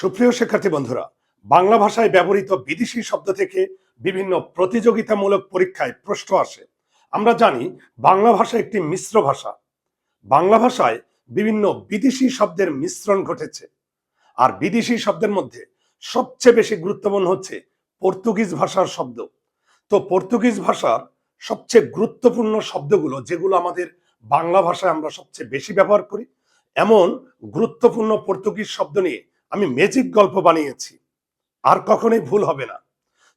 সুপ্রিয় শিক্ষার্থী বন্ধুরা, বাংলা ভাষায় ব্যবহৃত বিদেশি শব্দ থেকে বিভিন্ন প্রতিযোগিতামূলক পরীক্ষায় প্রশ্ন আসে। আমরা জানি বাংলা ভাষা একটি মিশ্র ভাষা। বাংলা ভাষায় বিভিন্ন বিদেশি শব্দের মিশ্রণ ঘটেছে। আর বিদেশি শব্দের মধ্যে সবচেয়ে বেশি গুরুত্বপূর্ণ হচ্ছে পর্তুগিজ ভাষার শব্দ। তো পর্তুগিজ ভাষার সবচেয়ে গুরুত্বপূর্ণ শব্দগুলো যেগুলো আমাদের বাংলা ভাষায় আমরা সবচেয়ে বেশি ব্যবহার করি, এমন গুরুত্বপূর্ণ পর্তুগিজ শব্দ নিয়ে আমি ম্যাজিক গল্প বানিয়েছি। আর কখনোই ভুল হবে না।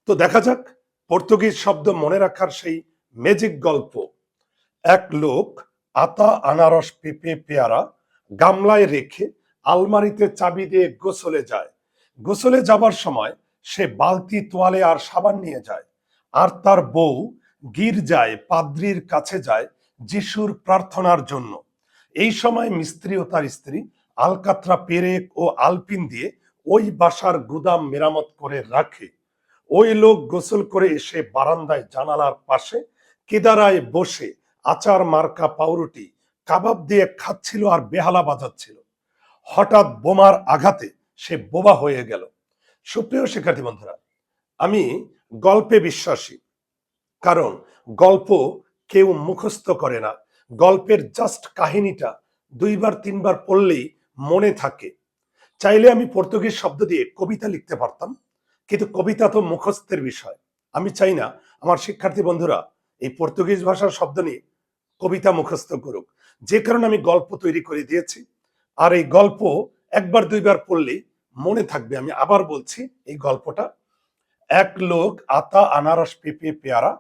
তো দেখা যাক, পর্তুগিজ শব্দ মনে রাখার সেই ম্যাজিক গল্প। এক লোক আতা আনারস পেঁপে পেয়ারা গামলায় রেখে আলমারিতে চাবি দিয়ে গোসলে যায়। গোসলে যাবার সময় সে বালতি তোয়ালে আর সাবান নিয়ে যায়। আর তার বউ গির্জায় পাদ্রির কাছে যায় যিশুর প্রার্থনার জন্য। এই সময় মিস্ত্রি ও তার স্ত্রী আলকাত্রা পেরেক ও আলপিন দিয়ে ওই বাসার গুদাম মেরামত করে রাখে। ওই লোক গোসল করে এসে বারান্দায় জানালার পাশে কেদারায় বসে আচার, মার্কা, পাউরুটি, কাবাব দিয়ে খাচ্ছিল আর বেহালা বাজাচ্ছিল। হঠাৎ বোমার আঘাতে সে বোবা হয়ে গেল। সুপ্রিয় শিক্ষার্থী বন্ধুরা, আমি গল্পে বিশ্বাসী, কারণ গল্প কেউ মুখস্থ করে না। গল্পের জাস্ট কাহিনীটা দুইবার, তিনবার পড়লেই মনে থাকে। চাইলে আমি পর্তুগিজ শব্দ দিয়ে কবিতা লিখতে পারতাম, কিন্তু কবিতা তো মুখস্থের বিষয়। আমি চাই না আমার শিক্ষার্থী বন্ধুরা এই পর্তুগিজ ভাষার শব্দ নিয়ে কবিতা মুখস্থ করুক। যে কারণে আমি গল্প তৈরি করে দিয়েছি। আর এই গল্প একবার দুইবার পড়লেই মনে থাকবে। আমি আবার বলছি, এই গল্পটা, এক লোক আতা আনারস পেঁপে পেয়ারা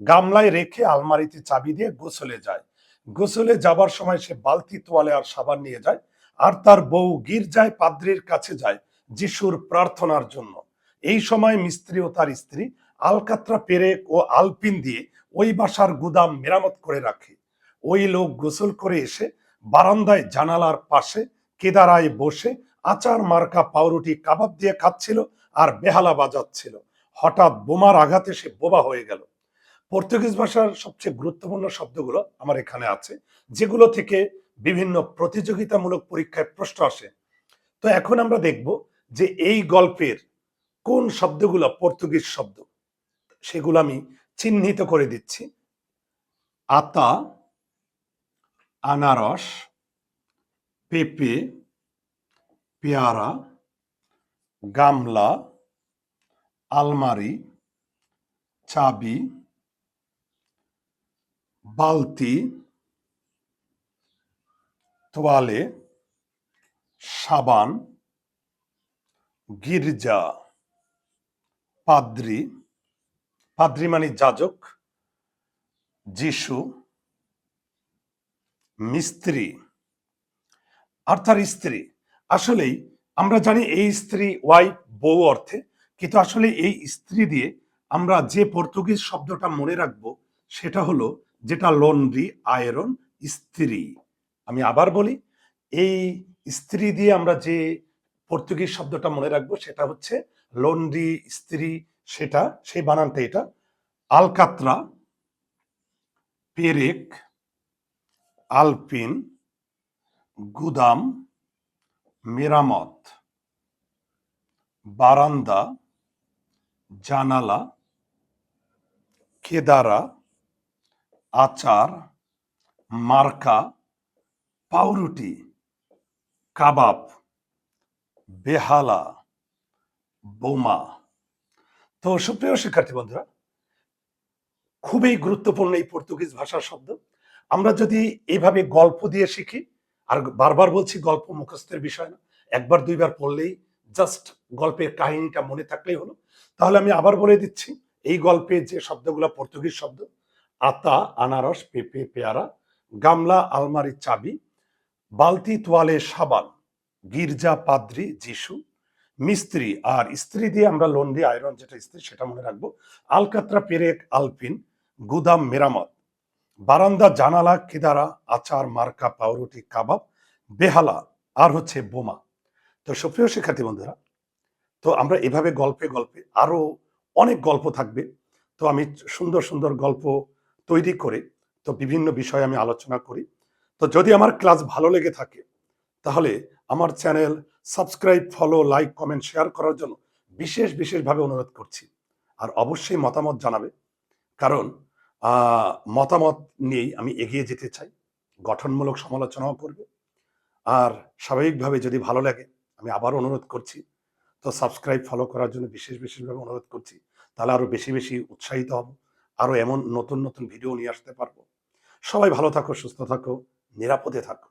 গামলায় রেখে আলমারিতে চাবি দিয়ে গোসলে যায়। গোসলে যাবার সময় সে বালতি তোয়ালে আর সাবান নিয়ে যায়। আর তার বউ গির্জায় পাদ্রির কাছে যায় যিশুর প্রার্থনার জন্য। এই সময় মিস্ত্রি ও তার স্ত্রী আলকাত্রা পেরেক ও আলপিন দিয়ে ওই বাসার গুদাম মেরামত করে রাখে। ওই লোক গোসল করে এসে বারান্দায় জানালার পাশে কেদারায় বসে আচার, মার্কা, পাউরুটি, কাবাব দিয়ে খাচ্ছিল আর বেহালা বাজাচ্ছিল। হঠাৎ বোমার আঘাতে সে বোবা হয়ে গেল। পর্তুগিজ ভাষার সবচেয়ে গুরুত্বপূর্ণ শব্দগুলো আমার এখানে আছে, যেগুলো থেকে বিভিন্ন প্রতিযোগিতামূলক পরীক্ষায় প্রশ্ন আসে। তো এখন আমরা দেখব যে এই গল্পের কোন শব্দগুলো পর্তুগিজ শব্দ? সেগুলো আমি চিহ্নিত করে দিচ্ছি। আতা, আনারস, পেঁপে, পেয়ারা, গামলা, আলমারি, চাবি, বালতি তোয়ালে, সাবান, গির্জা, পাদ্রি পাদ্রি মানে যাজক, যিশু, মিস্ত্রি আর তার স্ত্রী। আসলেই আমরা জানি এই স্ত্রী ওয়াইফ বউ অর্থে, কিন্তু আসলে এই স্ত্রী দিয়ে আমরা যে পর্তুগিজ শব্দটা মনে রাখব, সেটা হলো যেটা লন্ড্রি, আয়রন, স্ত্রী। আমি আবার বলি, এই স্ত্রী দিয়ে আমরা যে পর্তুগিজ শব্দটা মনে রাখব, সেটা হচ্ছে লন্ড্রি স্ত্রী, সেটা, সেই বানানটা এটা, আলকাত্রা, পেরেক, আলপিন, গুদাম, মেরামত, বারান্দা, জানালা, কেদারা, আচার, মার্কা পাউরুটি, কাবাব, বেহালা, বোমা। তো সুপ্রিয় শিক্ষার্থী বন্ধুরা, খুবই গুরুত্বপূর্ণ এই পর্তুগিজ ভাষার শব্দ। আমরা যদি এইভাবে গল্প দিয়ে শিখি, আর বারবার বলছি গল্প মুখস্থের বিষয় না, একবার দুইবার পড়লেই জাস্ট গল্পের কাহিনীটা মনে থাকলেই হলো। তাহলে আমি আবার বলে দিচ্ছি, এই গল্পে যে শব্দগুলো পর্তুগিজ শব্দ, আতা, আনারস, পেঁপে, পেয়ারা, গামলা আলমারি চাবি বালতি তোয়ালে সাবান, গির্জা পাদ্রি যিশু, মিস্ত্রি আর স্ত্রী দিয়ে আমরা লন্ডি আয়রন যেটা স্ত্রী সেটা মনে রাখব, আলকাত্রা পেরেক আলপিন, গুদাম মেরামত, বারান্দা, জানালা কেদারা আচার, মার্কা, পাউরুটি, কাবাব, বেহালা আর হচ্ছে বোমা। তো সুপ্রিয় শিক্ষার্থী বন্ধুরা, তো আমরা এভাবে গল্পে গল্পে আরও অনেক গল্প থাকবে। তো আমি সুন্দর সুন্দর গল্প তৈরি করে, তো বিভিন্ন বিষয়ে আমি আলোচনা করি। তো যদি আমার ক্লাস ভালো লেগে থাকে, তাহলে আমার channel subscribe, follow, like, comment, share করার জন্য বিশেষ, বিশেষভাবে অনুরোধ করছি। আর অবশ্যই মতামত জানাবে, কারণ মতামত নিয়েই আমি এগিয়ে যেতে চাই, গঠনমূলক সমালোচনাও করবে। আর স্বাভাবিকভাবে যদি ভালো লাগে, আমি আবার অনুরোধ করছি, তো সাবস্ক্রাইব, ফলো করার জন্য বিশেষ, বিশেষভাবে অনুরোধ করছি, তাহলে আরও বেশি বেশি উৎসাহিত হব আরও এমন নতুন নতুন ভিডিও নিয়ে আসতে পারব। সবাই ভালো থাকো, সুস্থ থাকো নিরাপদে থাকো